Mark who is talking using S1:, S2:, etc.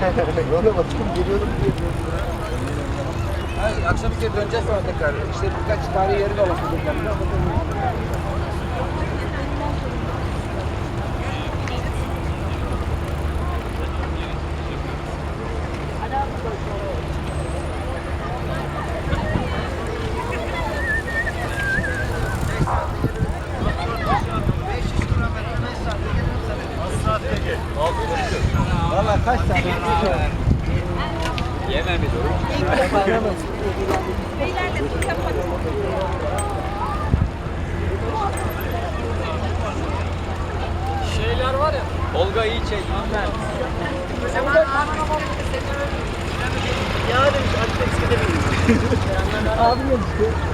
S1: Yola baktım geliyorum diye.
S2: Hayır, akşam geri döneceğiz sonra tekrar. İşte birkaç tarihi yeri de bakacaklar. Valla kaç tane?
S3: Yememiş o.
S4: Beylerle tur yapalım.
S3: Şeyler var ya. Olga iyi çek.
S1: Ya demiş Alp Eksik edemeyiz. Abi ne işte?